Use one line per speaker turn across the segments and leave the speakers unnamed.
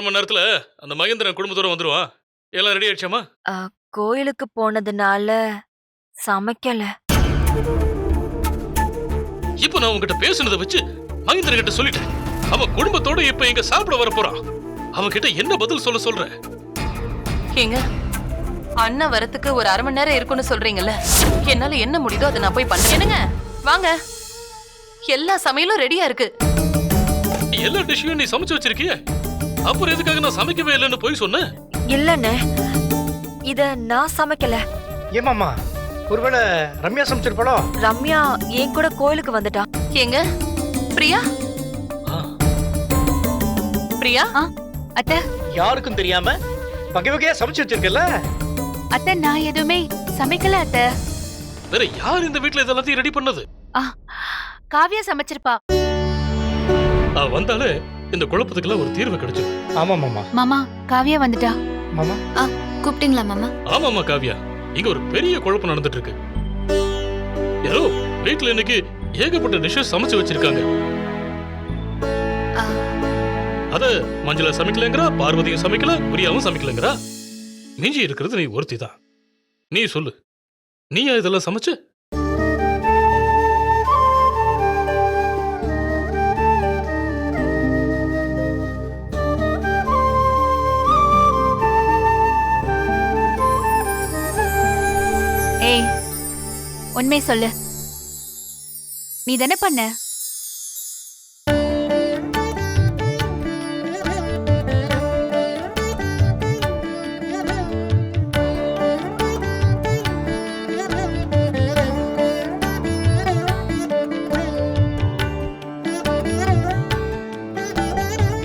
அரை மணி நேரத்துல அந்த மகேந்திரன் குடும்பத்தோட வந்துருவான். எல்லாம் ரெடி ஆயிடுச்சாமா
ஆ, கோயிலுக்கு போனதுனால சமைக்கல.
இப்போ நான் உன்கிட்ட பேசுனதை வச்சு மகேந்திரன் கிட்ட சொல்லிட்டேன். அவன் குடும்பத்தோட இப்ப இங்க சாப்பிட வர போறான். அவன் கிட்ட என்ன பதில் சொல்ல சொல்ற?
ஏங்க அண்ணன் வரத்துக்கு ஒரு அரை மணி நேரம் இருக்கும்னு சொல்றீங்கல்ல? என்னால என்ன முடியுதோ அதை நான் போய் பண்றேன். என்னங்க? வாங்க. எல்லா சமையலும் ரெடியா இருக்கு.
எல்லா டிஷ்ஷையும் நீ சமைச்சு வச்சிருக்கிய? அப்புறம் எதுக்காக நான் சமைக்கவே இல்லைன்னு போய் சொன்னேன்?
இல்லன்னு இத நான் சமைக்கல.
ஏமாம்மா ஒருவேளை ரம்யா சமைச்சிருப்பாளோ?
ரம்யா என் கூட கோயிலுக்கு வந்துட்டா.
ஏங்க? பிரியா? பிரியா?
அத்தை.
யாருக்கும் தெரியாம வகை வகையா சமைச்சு வச்சிருக்கல
அத்தை நான் எதுவுமே சமைக்கல அத்தை.
வேற யார் இந்த வீட்ல இதெல்லாத்தையும் ரெடி பண்ணது?
காவியா சமைச்சிருப்பா.
வந்தாலே இந்த குழப்பத்துக்கெல்லாம் ஒரு தீர்வு கிடைச்சிடும்
ஆமா மாமா.
மாமா காவியா வந்துட்டா?
மாமா.
கூப்பிட்டீங்களா மாமா?
ஆமாமா காவியா. இங்க ஒரு பெரிய குழப்பம் நடந்துட்டு இருக்கு யாரோ வீட்ல இன்னைக்கு ஏகப்பட்ட டிஷ்ஷஸ் சமைச்சு வச்சிருக்காங்க. அத மஞ்சள சமைக்கலங்கிறா பார்வதியும் சமைக்கல பிரியாவும் சமைக்கலங்கிறா. மிஞ்சி இருக்கிறது நீ ஒருத்தி தான் நீ சொல்லு. நீயா இதெல்லாம் சமைச்ச
உண்மை சொல்லு. நீ தானே பண்ண?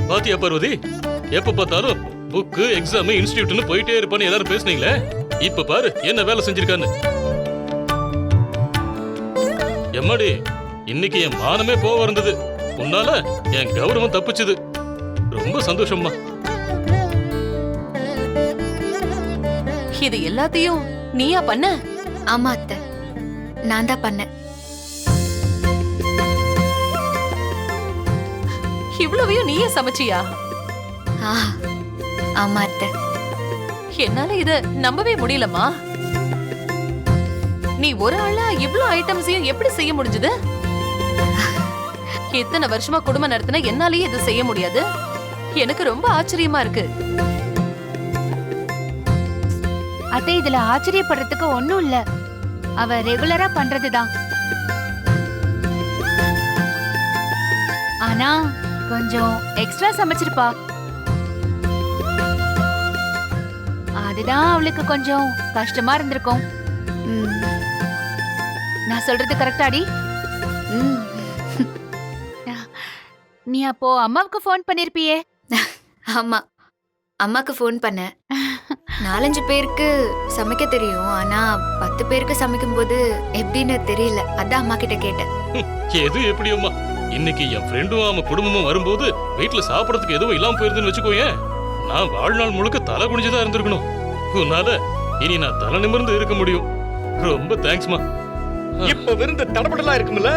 பாத்தியா பார்வதி? எப்ப பார்த்தாலும் புக்கு எக்ஸாம் இன்ஸ்டியூட்னு போயிட்டே இருப்பான்னு எல்லாரும் பேசுனீங்களே? இப்ப பாரு என்ன வேலை செஞ்சிருக்கான்னு. எம்மாடி இன்னைக்கு என் மானமே போக இருந்தது. உன்னால என் கௌரவம் தப்பிச்சுது. ரொம்ப சந்தோஷம்மா.
இது எல்லாத்தையும் நீயா பண்ண?
ஆமா அத்தை. நான் தான் பண்ணேன்.
இவ்வளவையும் நீயே சமைச்சியா?
ஆமா அத்தை.
என்னால இத நம்பவே முடியலம்மா. நீ ஒரு ஆளா இவ்ளோ ஐட்டம்ஸையும் எப்படி செய்ய முடிஞ்சது? இத்தனை வருஷமா குடும்பம் நடத்தின என்னாலயே இது செய்ய முடியாது. எனக்கு ரொம்ப ஆச்சரியமா இருக்கு.
அத்தை இதுல ஆச்சரியப்படுறதுக்கு ஒண்ணும் இல்ல. அவ ரெகுலரா பண்றதுதான். ஆனா கொஞ்சம் எக்ஸ்ட்ரா சமைச்சிருப்பா. அதுதான் அவளுக்கு கொஞ்சம் கஷ்டமா இருந்திருக்கும். நான் சொல்றது கரெக்டாடி நீ அப்போ அம்மாவுக்கு ஃபோன் பண்ணிருப்பியே?
ஆமா. அம்மாக்கு ஃபோன் பண்ணேன் நாலஞ்சு பேருக்கு சமைக்க தெரியும். ஆனா பத்து பேருக்கு சமைக்கும்போது எப்படின்னு தெரியல. அதான் அம்மா கிட்ட கேட்டேன்.
எது எப்படியோம்மா இன்னைக்கு என் ஃப்ரெண்டும் அவன் குடும்பமும் வரும்போது வீட்டுல சாப்பிடறதுக்கு எதுவும் இல்லாம போயிருதுன்னு வச்சுக்கோயேன். நான் வாழ்நாள் முழுக்க தலை குனிஞ்சுதான் இருந்திருக்கணும். உன்னால இனி நான் தலை நிமிர்ந்து இருக்க முடியும். ரொம்ப தேங்க்ஸ்மா
இப்ப விருந்து தடபடலா இருக்கும்ல?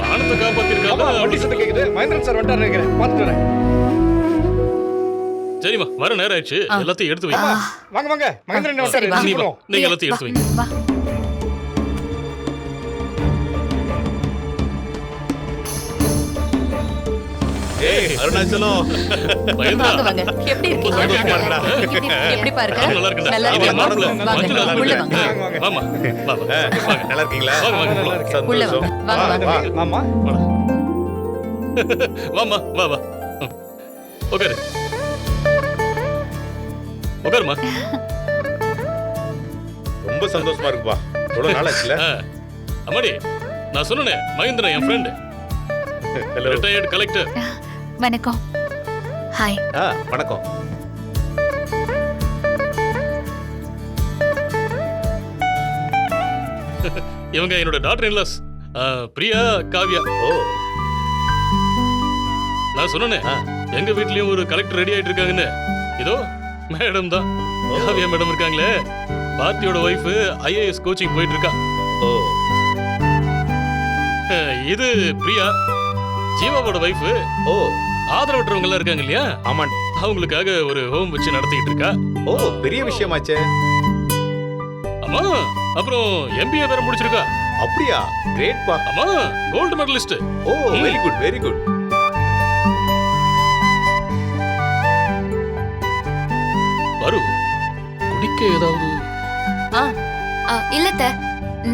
வானத்தை காப்பாத்திருக்காங்க.
வண்டி சத்தம் கேக்குது. மகேந்திரன் சார் வந்துட்டாரு நினைக்கிறேன். பாத்துட்டு வரேன்.
சரிம்மா வர நேரம் ஆயிடுச்சு. எல்லாத்தையும் எடுத்து வை.
ஆமா வாங்க வாங்க. மகேந்திரன் வந்துட்டாரு.
நீங்க எல்லாத்தையும் எடுத்து வைங்க
அருணாச்சலம்
வாங்க வாங்க. எப்படி இருக்கீங்க. எப்படி பாருங்க.
நல்லா இருக்கேன்டா.
நல்லா. வாங்க, உள்ள
இருக்கு.
வாங்க.
வாங்க.
வாமா. வா வா
ஆ, நல்லா இருக்கீங்களா?
வாங்க,
சந்தோஷம்
மாமா
வாமா. வா வா. ம். உட்காரு உட்காருமா
ரொம்ப சந்தோஷமா இருக்குப்பா. எவ்வளவு நாள் ஆச்சுல.
அம்மாடி நான் சொன்னேனே மகேந்திரன் என் ஃப்ரெண்ட் ரிட்டையர்ட் கலெக்டர்
வணக்கம்.
ஹாய்
ஆ வணக்கம்.
இவங்க என்னோட doctor in-laws Priya Kavya.
Oh.
நான் சொன்னேனே. எங்க வீட்லயும் ஒரு கலெக்டர் ரெடி ஆயிட்டு இருக்காங்கன்னு. இதோ மேடம் தான். காவ்யா மேடம் இருக்காங்களே. பார்த்தியோட ஒய்ஃப் ஐஏஎஸ் கோச்சிங் போயிட்டு இருக்கா.
ஓ.
இது பிரியா. ஜீவாவோட ஒய்ஃப்
ஓ.
ஆதரவற்றவங்க எல்லாம் இருக்காங்க இல்லையா?
ஆமா
அவங்களுக்காக ஒரு ஹோம் வச்சு நடத்திட்டு இருக்கா?
ஓ பெரிய விஷயமாச்சே.
ஆமா அப்புறம் எம்பிஏ வேற முடிச்சிருக்கா?
அப்படியா? கிரேட் பா.
ஆமா gold medallist
oh very good very good
வரு. குடிக்க ஏதாவது?
ஆ
ஆ, இல்ல.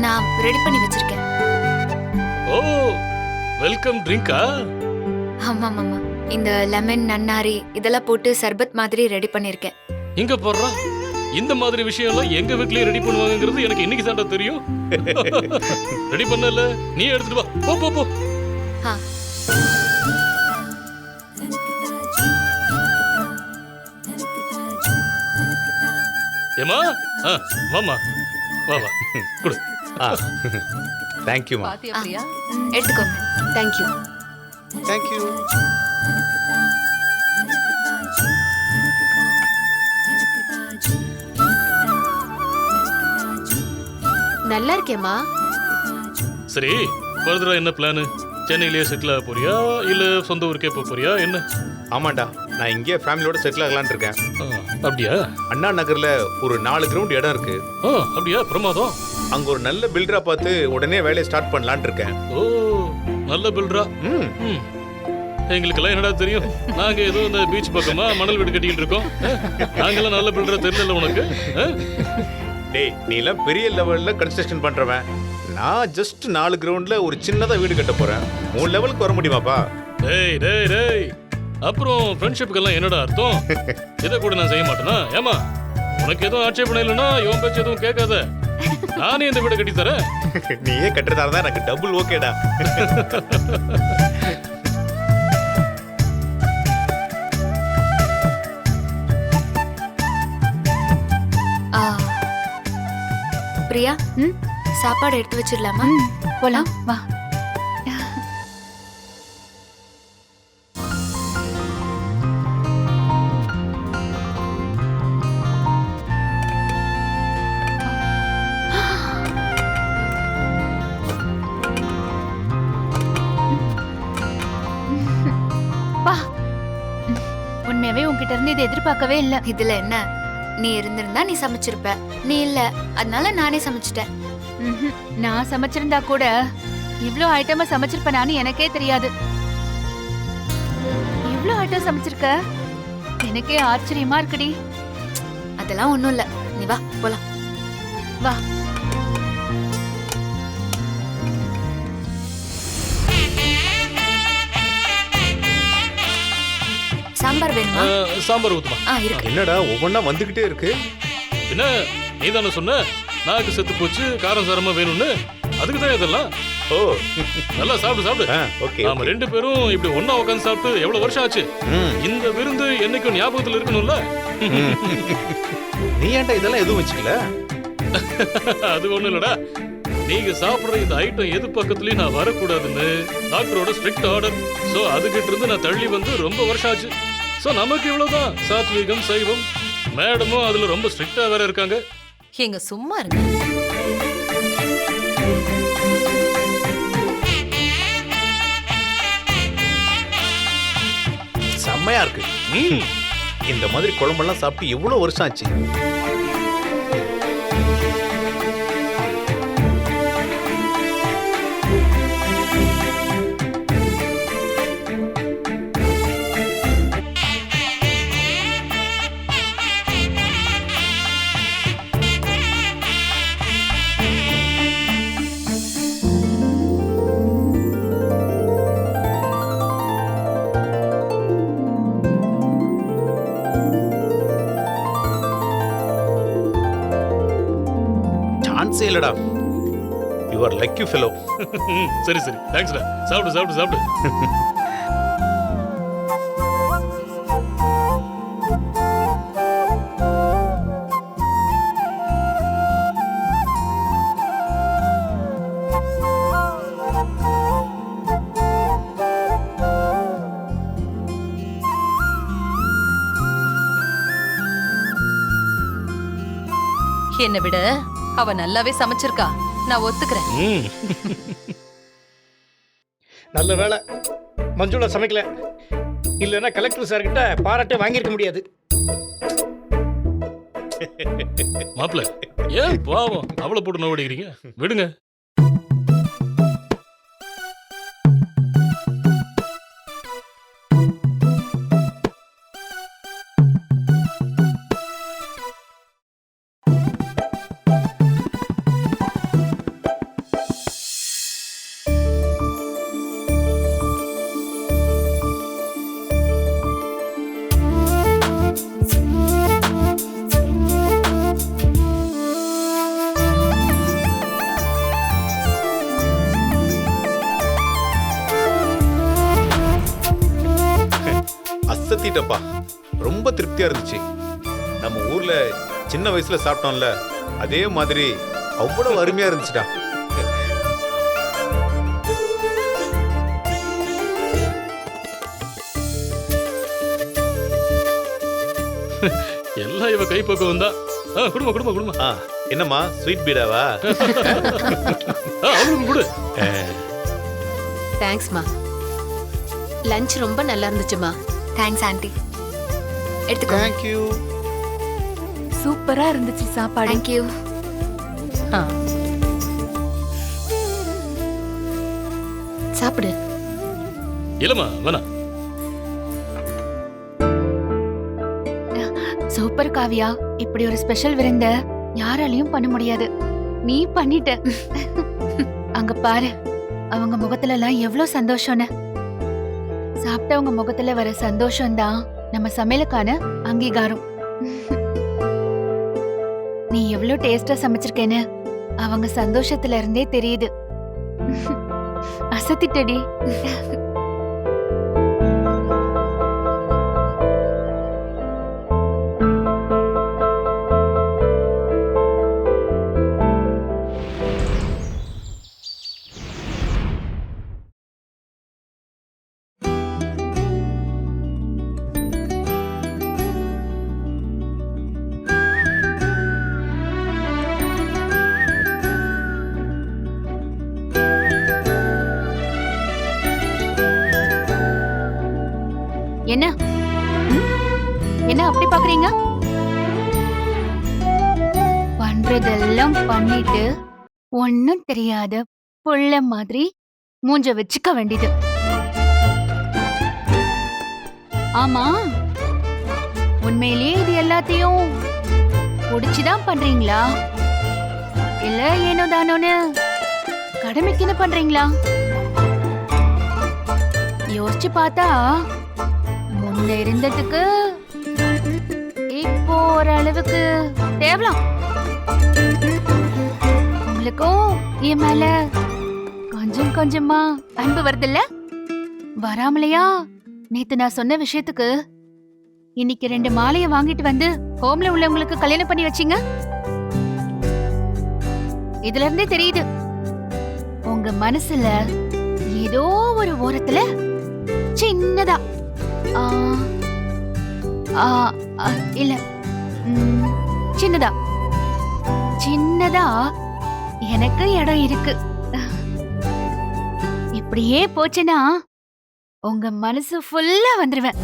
நான் ரெடி பண்ணி வச்சிருக்கேன்.
ஓ வெல்கம் ட்ரிங்கா
ஆமா ஆமா இந்த லெமன் நன்னாரி இதெல்லாம் போட்டு சர்பத் மாதிரி ரெடி பண்ணிருக்கேன்.
இங்க போடுறா. இந்த மாதிரி விஷயம் எல்லாம் எங்க வீட்லயே ரெடி பண்ணுவாங்கங்கிறது எனக்கு இன்னைக்கு தாண்டா தெரியும். ரெடி பண்ணல? நீ எடுத்துட்டு வா. போ போ போ.
ஆ.
ஏமா ஆ வாமா வா வா. குடு.
ஆ. தேங்க்யூமா
பாத்தியா பிரியா
எடுத்துக்கோங்க
தேங்க்யூ
தேங்க்யூ
நல்லா இருக்கேம்மா.
சரி ஃபர்தரா என்ன பிளான் சென்னையிலேயே செட்டில் ஆக போறியா இல்ல சொந்த ஊருக்கே போக போறியா என்ன?
ஆமாண்டா நான் இங்கே ஃபேமிலியோட செட்டில் ஆகலான்னு இருக்கேன்.
அப்படியா?
அண்ணா நகர்ல ஒரு நாலு கிரவுண்ட் இடம் இருக்கு.
ஆ அப்படியா? பிரமாதம்.
அங்க ஒரு நல்ல பில்டரா பார்த்து உடனே வேலையை ஸ்டார்ட் பண்ணலான்னு இருக்கேன்.
ஓ நல்ல பில்டரா
ம்.
ம். எங்களுக்கெல்லாம் என்னடா தெரியும்? நாங்க ஏதோ இந்த பீச் பக்கமா மணல் வீடு கட்டிக்கிட்டு இருக்கோம். நாங்கெல்லாம் நல்ல பில்டரா தெரியல உனக்கு?
டேய் நீ எல்லாம் பெரிய லெவல்ல கன்ஸ்ட்ரக்ஷன் பண்றவன். நான் ஜஸ்ட் நாலு கிரவுண்ட்ல ஒரு சின்னதா வீடு கட்ட போறேன். உன் லெவலுக்கு வர முடியுமாப்பா?
டேய் டேய் டேய். அப்புறம் ஃப்ரெண்ட்ஷிப்புக்கெல்லாம் என்னடா அர்த்தம்? இதை கூட நான் செய்ய மாட்டேனா? ஏமா உனக்கு எதுவும் ஆட்சேபணம் இல்லைன்னா இவன் பேச்சு எதுவும் கேட்காத. நானே இந்த வீடை கட்டி தரேன்.
நீயே கட்டுறதா இருந்தா எனக்கு டபுள் ஓகேடா
ஆ. பிரியா
ம்?
சாப்பாடு எடுத்து வச்சிடலாமா?
போலாம். வா. இதை எதிர்பார்க்கவே இல்ல.
இதுல என்ன? நீ இருந்திருந்தா நீ சமைச்சிருப்ப. நீ இல்ல. அதனால நானே சமைச்சிட்டேன்.
ம்ஹும். நான் சமைச்சிருந்தா கூட இவ்ளோ ஐட்டமா சமைச்சிருப்பேனான்னு எனக்கே தெரியாது. இவ்ளோ ஐட்டம் சமைச்சிருக்க? எனக்கே ஆச்சரியமா இருக்குடி.
அதெல்லாம் ஒண்ணும் இல்ல. நீ வா போலாம்.
வா.
சாம்பார் வேணுமா?
அஹ், சாம்பார் ஊத்துமா.
ஆ இருக்கு.
என்னடா ஒவ்வொன்றா வந்துகிட்டே இருக்கு?
என்ன நீ தானே சொன்ன? நாக்கு செத்து போச்சு காரம் சாரமா வேணும்னு? அதுக்கு தான் இதெல்லாம்.
ஓ.
நல்லா சாப்பிடு சாப்பிடு.
ஆ ஓகே
நாம ரெண்டு பேரும் இப்படி ஒண்ணா உட்காந்து சாப்பிட்டு எவ்வளவு வருஷம் ஆச்சு?
ம்.
இந்த விருந்து என்னைக்கும் ஞாபகத்துல இருக்கணும்ல?
நீ ஏன்டா இதெல்லாம் எதுவும் வச்சுக்கல?
அது ஒண்ணு இல்லடா. நீங்க சாப்பிடுற இந்த ஐட்டம் எது பக்கத்துலயும் நான் வரக்கூடாதுன்னு டாக்டரோட ஸ்ட்ரிக்ட் ஆர்டர் சோ அதுகிட்ட இருந்து நான் தள்ளி வந்து ரொம்ப வருஷம் ஆச்சு. சோ நமக்கு இவ்வளவுதான். சாத்வீகம் சைவம். மேடமும் அதுல ரொம்ப ஸ்ட்ரிக்டா வேற இருக்காங்க.
எங்க சும்மா இருங்க.
செம்மையா இருக்கு.
ம்,
இந்த மாதிரி குழம்பெல்லாம் சாப்பிட்டு எவ்வளவு வருஷம் ஆச்சு. சான்ஸே இல்லடா. யூ ஆர் லக்கி ஃபெலோ
சரி சரி. தேங்க்ஸ்டா சாப்பிடு சாப்பிடு சாப்பிடு.
என்னை விட. அவ நல்லாவே சமைச்சிருக்கா. நான் ஒத்துக்கிறேன்.
நல்ல வேலை மஞ்சுளா சமைக்கல. இல்லைன்னா கலெக்டர் சார் கிட்ட பாராட்டே வாங்கியிருக்க முடியாது.
மாப்பிள்ள ஏன் பாவம்? அவளை போட்டு நோடிக்கிறீங்க விடுங்க.
அசத்திட்டப்பா ரொம்ப திருப்தியா இருந்துச்சு. நம்ம ஊர்ல சின்ன வயசுல சாப்பிட்டோம்ல அதே மாதிரி அவ்வளவு அருமையா இருந்துச்சுடா.
எல்லாம் இவ கைப்பக்குவம் தான் குடும்ப குடும்ப குடும்ப
என்னம்மா ஸ்வீட் பீடாவா?
அவளுக்கு கொடு.
தேங்க்ஸ்மா லஞ்ச் ரொம்ப நல்லா இருந்துச்சுமா?
தேங்க்ஸ் ஆண்டி எடுத்துக்கோ.
தேங்க்யூ
சூப்பரா இருந்துச்சு சாப்பாடு.
தேங்க்யூ
சாப்பிடு.
இல்லம்மா வேணாம்
சூப்பர் காவியா இப்படி ஒரு ஸ்பெஷல் விருந்த யாராலையும் பண்ண முடியாது. நீ பண்ணிட்ட. அங்க பாரு அவங்க முகத்துல எல்லாம் எவ்வளவு சந்தோஷம்னு. சாப்பிட்டவங்க முகத்துல வர சந்தோஷம் தான் நம்ம சமையலுக்கான அங்கீகாரம். நீ எவ்வளவு டேஸ்டா சமைச்சிருக்கேன்னு அவங்க சந்தோஷத்துல இருந்தே தெரியுது. அசத்திட்டடி. போயிட்டு ஒன்னும் ஒண்ணும் தெரியாத புள்ள மாதிரி மூஞ்ச வச்சுக்க வேண்டியது. ஆமா உண்மையிலேயே இது எல்லாத்தையும் புடிச்சுதான் பண்றீங்களா? இல்ல ஏனோ தானோன்னு கடமைக்குன்னு பண்றீங்களா? யோசிச்சு பார்த்தா முன்ன இருந்ததுக்கு இப்போ ஓரளவுக்கு தேவலாம். உங்களுக்கும் என் மேல கொஞ்சம் கொஞ்சமா அன்பு வருதுல்ல? வராமலையா? நேத்து நான் சொன்ன விஷயத்துக்கு இன்னைக்கு ரெண்டு மாலைய வாங்கிட்டு வந்து ஹோம்ல உள்ளவங்களுக்கு கல்யாணம் பண்ணி வச்சீங்க? இதுல இருந்தே தெரியுது. உங்க மனசுல ஏதோ ஒரு ஓரத்துல சின்னதா ஆ, ஆ, ஆ, இல்ல. ம், சின்னதா. சின்னதா எனக்கு இடம் இருக்கு. இப்படியே போச்சுன்னா உங்க மனசு ஃபுல்லா வந்துருவேன்.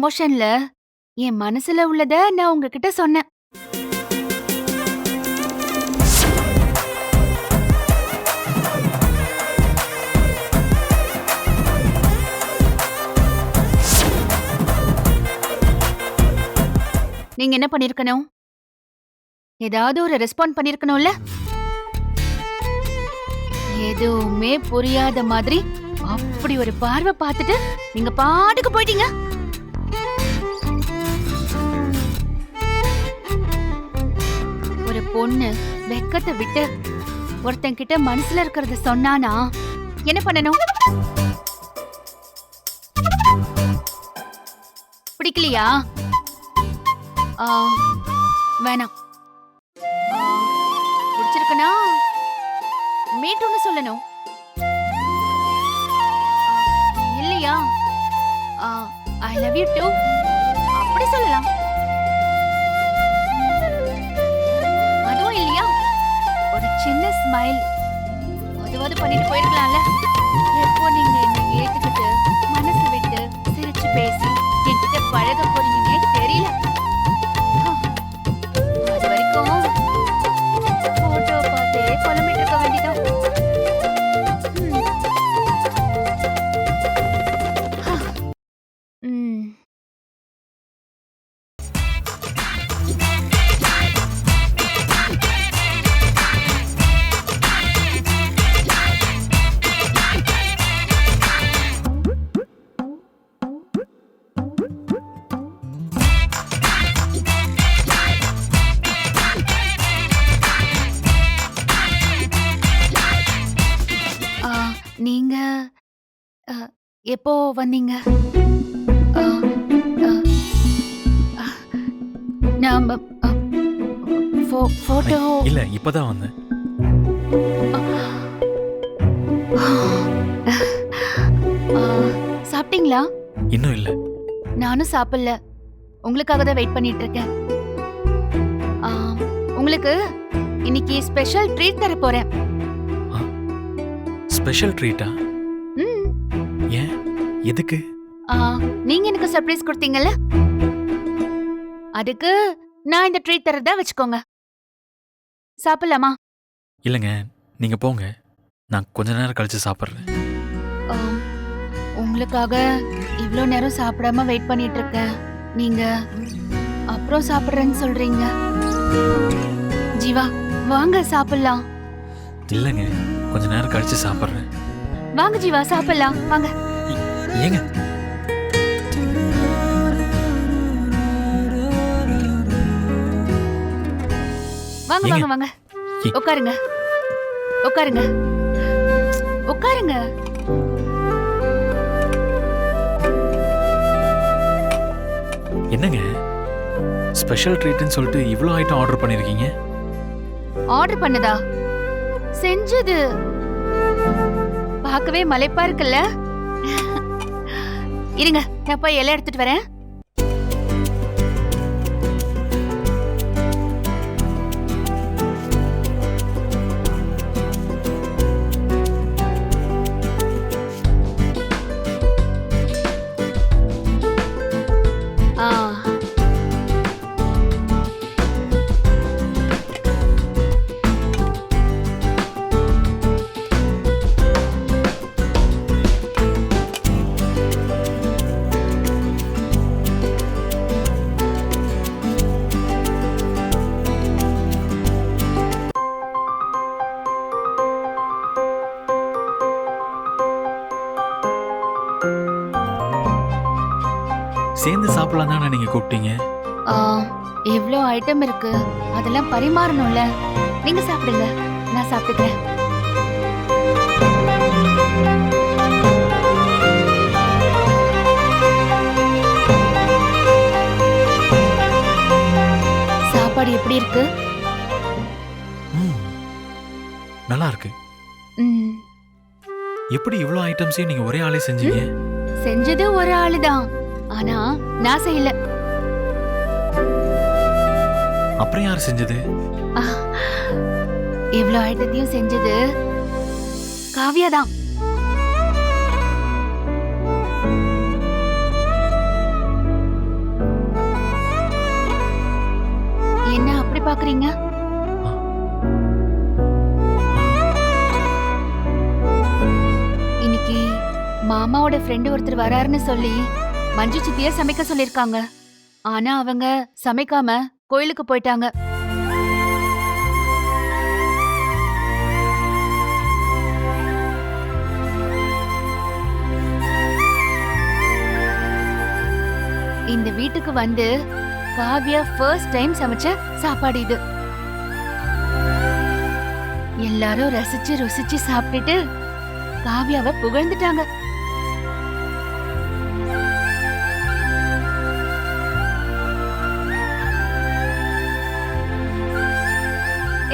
ப்ரமோஷன்ல என் மனசுல உள்ளத நான் உங்ககிட்ட சொன்னேன். நீங்க என்ன பண்ணிருக்கணும்? ஏதாவது ஒரு ரெஸ்பாண்ட் பண்ணிருக்கணும்ல? எதுவுமே புரியாத மாதிரி அப்படி ஒரு பார்வை பார்த்துட்டு நீங்க பாட்டுக்கு போயிட்டீங்க. பொண்ணு வெக்கத்தை விட்டு ஒருத்தன் கிட்ட மனசுல இருக்கிறத சொன்னானா? என்ன பண்ணணும்? பிடிக்கலையா? வேணாம். ஆ, பிடிச்சிருக்குன்னா மீட்டுன்னு சொல்லணும். இல்லையா? ஐ லவ் யூ டூ பண்ணிட்டு போயிருக்கலாம்ல. எப்போ நீங்க என்ன ஏத்துக்கிட்டு மனசு விட்டு சிரிச்சு பேசி என்கிட்ட பழக எப்போ வந்தீங்க? ஃபோ- போட்டோ
இல்ல இப்பதான் வந்தேன்.
ஆ, சாப்பிட்டீங்களா?
இன்னும் இல்ல.
நானும் சாப்பிடல. உங்களுக்காக தான் வெயிட் பண்ணிட்டு இருக்கேன். ஆ, உங்களுக்கு இன்னைக்கு ஸ்பெஷல் ட்ரீட் தர போறேன்.
ஸ்பெஷல் ட்ரீட்டா எதுக்கு?
ஆ, நீங்க எனக்கு சர்ப்ரைஸ் கொடுத்தீங்கல்ல? அதுக்கு நான் இந்த ட்ரீட் தரதா வச்சுக்கோங்க. சாப்பிடலாமா?
இல்லைங்க நீங்க போங்க. நான் கொஞ்ச நேரம் கழிச்சு சாப்பிட்றேன்.
உங்களுக்காக இவ்ளோ நேரம் சாப்பிடாம வெயிட் பண்ணிட்டு இருக்கேன். நீங்க அப்புறம் சாப்பிடுறேன்னு சொல்றீங்க. ஜீவா வாங்க சாப்பிடலாம்.
இல்லைங்க கொஞ்ச நேரம் கழிச்சு சாப்பிட்றேன்.
வாங்க ஜீவா சாப்பிடலாம். வாங்க.
ஏங்க?
வாங்க? வாங்க வாங்க. உட்காருங்க உட்காருங்க உட்காருங்க
என்னங்க? ஸ்பெஷல் ட்ரீட்னு சொல்லிட்டு இவ்வளோ ஐட்டம் ஆர்டர் பண்ணியிருக்கீங்க
ஆர்டர் பண்ணதா? செஞ்சது. பார்க்கவே மலைப்பா இருக்குல்ல? இருங்க நான் போய் இலை எடுத்துட்டு வரேன்.
தானே நீங்க கூப்பிட்டீங்க?
ஆ, எவ்ளோ ஐட்டம் இருக்கு? அதெல்லாம் பரிமாறணும்ல. நீங்க சாப்பிடுங்க. நான் சாப்பிட்டுக்கிறேன். சாப்பாடு எப்படி இருக்கு?
நல்லா இருக்கு. எப்படி இவ்வளோ ஐட்டம்ஸையும் நீங்க ஒரே ஆளே செஞ்சீங்க?
செஞ்சது ஒரு ஆளுதான். ஆனா நான் செய்யல
அப்புறம் யார் செஞ்சது?
இவ்ளோ ஐட்டத்தையும் செஞ்சது காவியா தான். என்ன அப்படி பாக்குறீங்க? இன்னைக்கு மாமாவோட ஃப்ரெண்டு ஒருத்தர் வராருன்னு சொல்லி மஞ்சு சித்திய சமைக்க சொல்லிருக்காங்க. ஆனா அவங்க சமைக்காம கோயிலுக்கு போயிட்டாங்க. இந்த வீட்டுக்கு வந்து காவ்யா ஃபர்ஸ்ட் டைம் சமைச்ச சாப்பாடு இது. எல்லாரும் ரசிச்சு ருசிச்சு சாப்பிட்டுட்டு காவியாவை புகழ்ந்துட்டாங்க.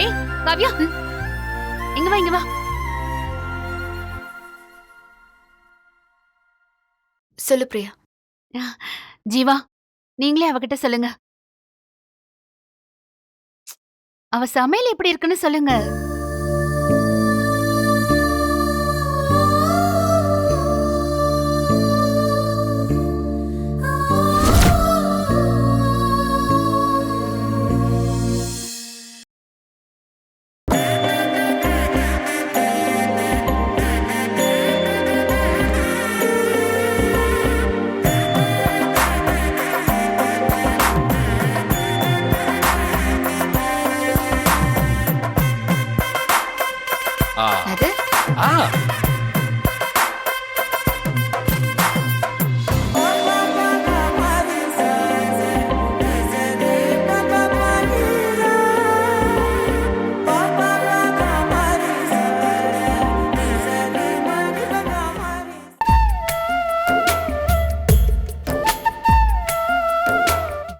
ஏய் காவியா. இங்க வா இங்க வா.
சொல்லு பிரியா.
ஜீவா நீங்களே அவகிட்ட சொல்லுங்க. அவ சமையல் எப்படி இருக்குன்னு சொல்லுங்க.